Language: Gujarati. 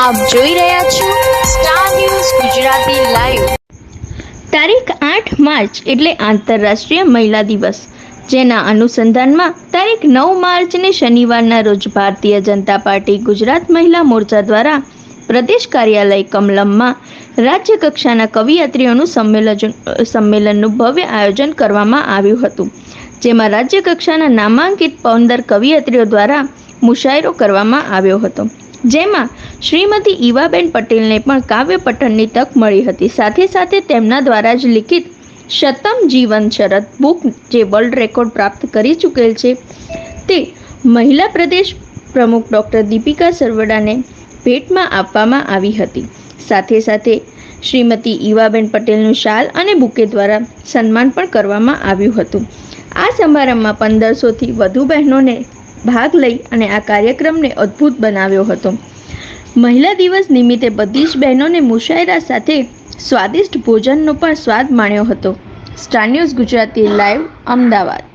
આપ જોઈ રહ્યા છો સ્ટાર ન્યૂઝ ગુજરાતી લાઈવ તારીખ આઠ માર્ચ એટલે આંતરરાષ્ટ્રીય મહિલા દિવસ. જેના અનુસંધાનમાં તારીખ નવ માર્ચને શનિવારના રોજ ભારતીય જનતા પાર્ટી ગુજરાત મહિલા મોરચા દ્વારા પ્રદેશ કાર્યાલય કમલમમાં રાજ્ય કક્ષાના કવિયત્રીઓનું સંમેલન, સંમેલનનું ભવ્ય આયોજન કરવામાં આવ્યું હતું. જેમાં રાજ્ય કક્ષાના નામાંકિત પંદર કવિયત્રીઓ દ્વારા મુશાયરો કરવામાં આવ્યો હતો. જેમાં શ્રીમતી ઈવાબેન પટેલને પણ કાવ્ય પઠનની તક મળી હતી. સાથે સાથે તેમના દ્વારા જ લિખિત શતમ જીવન શરત બુક જે વર્લ્ડ રેકોર્ડ પ્રાપ્ત કરી ચૂકેલ છે તે મહિલા પ્રદેશ પ્રમુખ ડૉક્ટર દીપિકા સરવડાને ભેટમાં આપવામાં આવી હતી. સાથે સાથે શ્રીમતી ઈવાબેન પટેલનું શાલ અને બુકે દ્વારા સન્માન પણ કરવામાં આવ્યું હતું. આ સમારંભમાં પંદરસોથી વધુ બહેનોને ભાગ લઈ અને આ કાર્યક્રમને અદ્ભુત બનાવ્યો હતો. મહિલા દિવસ નિમિત્તે બધી જ બહેનોને મુશાયરા સાથે સ્વાદિષ્ટ ભોજનનો પણ સ્વાદ માણ્યો હતો. Star news Gujarati live Ahmedabad.